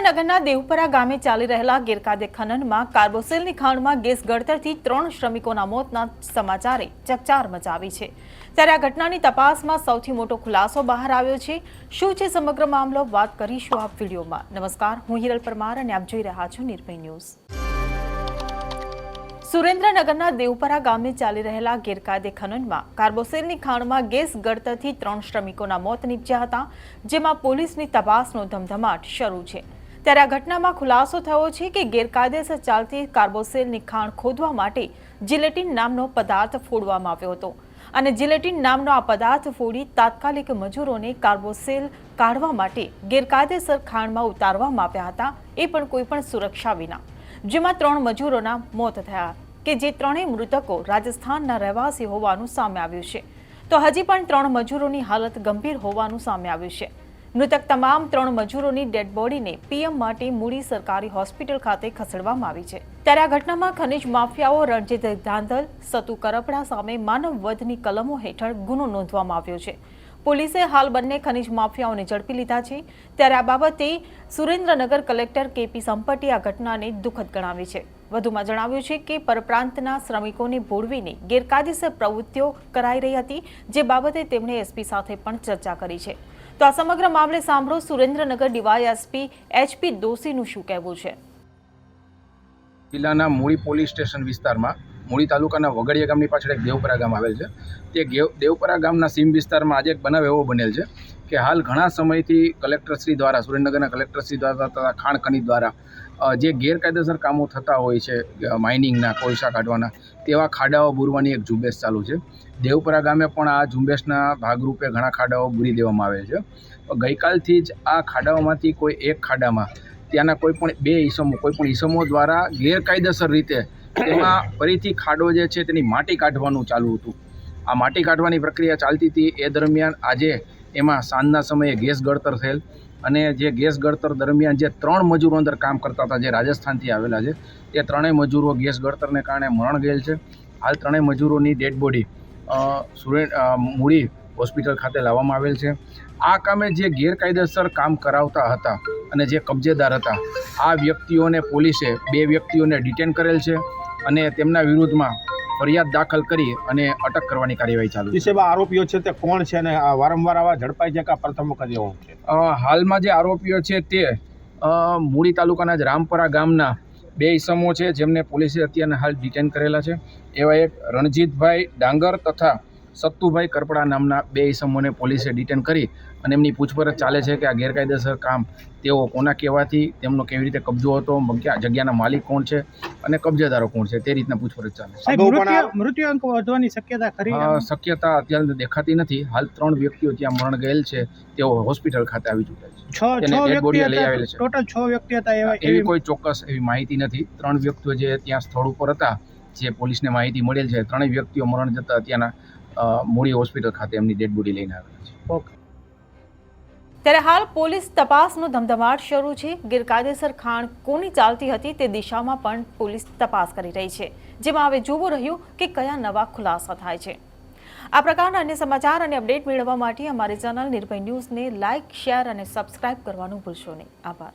સુરેન્દ્રનગરના દેવપરા ગામે ચાલી રહેલા ગેરકાયદે ખનનમાં કાર્બોસેલની ખાણમાં ગેસ ગળતરથી ત્રણ શ્રમિકોના મોતના સમાચારે ચકચાર મચાવી છે. ત્યારે આ ઘટનાની તપાસમાં સૌથી મોટો ખુલાસો બહાર આવ્યો છે. શું છે સમગ્ર મામલો? વાત કરીશું આ વિડીયોમાં. નમસ્કાર, હું હિરલ પરમાર અને આપ જોઈ રહ્યા છો નિર્ભય ન્યૂઝ. સુરેન્દ્રનગરના દેવપરા ગામે ચાલી રહેલા ગેરકાયદે ખનનમાં કાર્બોસેલની ખાણમાં ગેસ ગળતરથી ત્રણ શ્રમિકોના મોત નીપજ્યા હતા, જેમાં પોલીસની તપાસનો ધમધમાટ શરૂ છે. ત્યારે આ ઘટનામાં ખુલાસો થયો છે કે ગેરકાયદેસર ચાલતી કાર્બોસેલની ખાણ ખોદવા માટે જિલેટિન નામનો પદાર્થ ફોડવામાં આવ્યો હતો. અને જિલેટિન નામનો આ પદાર્થ ફોડી તાત્કાલિક મજૂરોને કાર્બોસેલ કાઢવા માટે ગેરકાયદેસર ખાણમાં ઉતારવામાં આવ્યા હતા, એ પણ કોઈપણ સુરક્ષા વિના. જેમાં ત્રણ મજૂરોના મોત થયા કે જે ત્રણેય મૃતકો રાજસ્થાનના રહેવાસી હોવાનું સામે આવ્યું છે. તો હજી પણ ત્રણ મજૂરોની હાલત ગંભીર હોવાનું સામે આવ્યું છે. મૃતક તમામ ત્રણ મજૂરોની ડેડ બોડીને પીએમ માટે મૂડી સરકારી હોસ્પિટલ ખાતે ખસેડવામાં આવી છે. ત્યારે આ ઘટનામાં ખનિજ માફિયાઓ રણજીત ધાંધલ, સતુ કરપડા સામે માનવ વધની કલમો હેઠળ ગુનો નોંધવામાં આવ્યો છે. પોલીસે હાલ બંને ખનિજ માફિયાઓને ઝડપી લીધા છે. ત્યારે આ બાબતે સુરેન્દ્રનગર કલેક્ટર કેપી સંપટી આ ઘટનાને દુઃખદ ગણાવી છે. વધુમાં જણાવ્યું છે કે પરપ્રાંતના શ્રમિકોને ભોળવીને ગેરકાયદેસર પ્રવૃત્તિઓ કરાઈ રહી હતી, જે બાબતે તેમણે એસપી સાથે પણ ચર્ચા કરી છે. તો આ સમગ્ર મામલે સાંભળો સુરેન્દ્રનગર ડીવાયએસપી એચપી દોશીનું શું કહેવું છે. જિલ્લાના મૂળી પોલીસ સ્ટેશન વિસ્તારમાં મૂળી તાલુકાના વગડિયા ગામની પાછળ એક દેવપરા ગામ આવેલ છે. તે દેવપરા ગામના સીમ વિસ્તારમાં આજે એક બનાવ એવો બનેલ છે કે હાલ ઘણા સમયથી કલેક્ટરશ્રી દ્વારા, સુરેન્દ્રનગરના કલેક્ટરશ્રી દ્વારા તથા ખાણ ખનીજ દ્વારા જે ગેરકાયદેસર કામો થતા હોય છે માઇનિંગના, કોલસા કાઢવાના, તેવા ખાડાઓ બૂરવાની એક ઝુંબેશ ચાલુ છે. દેવપરા ગામે પણ આ ઝુંબેશના ભાગરૂપે ઘણા ખાડાઓ બૂરી દેવામાં આવે છે. ગઈકાલથી જ આ ખાડાઓમાંથી કોઈ એક ખાડામાં ત્યાંના કોઈ પણ બે ઈસમો, કોઈ પણ ઈસમો દ્વારા ગેરકાયદેસર રીતે તેમાં ફરીથી ખાડો જે છે તેની માટી કાઢવાનું ચાલુ હતું. આ માટી કાઢવાની પ્રક્રિયા ચાલતી હતી. એ દરમિયાન આજે એમાં સાંજના સમયે ગેસ ગળતર થયેલ અને જે ગેસ ગળતર દરમિયાન જે ત્રણ મજૂરો અંદર કામ કરતા હતા, જે રાજસ્થાનથી આવેલા છે તે ત્રણેય મજૂરો ગેસ ગળતરને કારણે મરણ ગયેલ છે. હાલ ત્રણેય મજૂરોની ડેડ બોડી સુરે મૂડી હોસ્પિટલ ખાતે લાવવામાં આવેલ છે. આ કામે જે ગેરકાયદેસર કામ કરાવતા હતા અને જે કબજેદાર હતા, આ વ્યક્તિઓને પોલીસે બે વ્યક્તિઓને ડિટેન કરેલ છે. અને તેમના વિરુદ્ધમાં ફરિયાદ દાખલ કરી અને અટક કરવાની કાર્યવાહી ચાલુ છે. વિશેમાં આરોપીઓ છે તે કોણ છે અને આ વારંવાર આવા ઝડપાઈ છે કે પ્રથમ વખત એવું છે? હાલમાં જે આરોપીઓ છે તે મૂળી તાલુકાના જ રામપરા ગામના બે ઈસમો છે જેમને પોલીસે અત્યારે હાલ ડિટેન કરેલા છે. એવા એક રણજીતભાઈ ડાંગર તથા સત્તુભાઈ કરપડા નામના બે ઈસમોને પોલીસે ડિટેન કરી અને એમની પૂછપરછ ચાલે છે કે આ ગેરકાયદેસર કામ તેઓ કોના કહેવાથી તેમનો કેવી રીતે કબજો હતો જગ્યાના માલિક કોણ છે અને કબજેદારો કોણ છે તે રીતના પૂછપરછ ચાલે છે. મૃત્યુ અંક વધવાની શક્યતા ખરી શક્યતા અત્યારે દેખાતી નથી. હાલ ત્રણ વ્યક્તિઓ ત્યાં મરણ ગયેલ છે. તેઓ હોસ્પિટલ ખાતે આવી ચૂક્યા છે. છ વ્યક્તિ લઈ આવેલ છે. ટોટલ છ વ્યક્તિ હતા એવી એવી કોઈ ચોક્કસ એવી માહિતી નથી. ત્રણ વ્યક્તિઓ જે ત્યાં સ્થળ ઉપર હતા જે પોલીસને માહિતી મળેલ છે ત્રણેય વ્યક્તિઓ મરણ જતા ત્યાંના મૂળી હોસ્પિટલ ખાતે એમની ડેડ બોડી લઈને આવેલા છે. ત્યારે હાલ પોલીસ તપાસનો ધમધમાટ શરૂ છે. ગેરકાયદેસર ખાણ કોની ચાલતી હતી તે દિશામાં પણ પોલીસ તપાસ કરી રહી છે. જેમાં હવે જોવું રહ્યું કે કયા નવા ખુલાસા થાય છે. આ પ્રકારના અન્ય સમાચાર અને અપડેટ મેળવવા માટે અમારી ચેનલ નિર્ભય ન્યૂઝને લાઇક, શેર અને સબસ્ક્રાઇબ કરવાનું ભૂલશો નહીં. આભાર.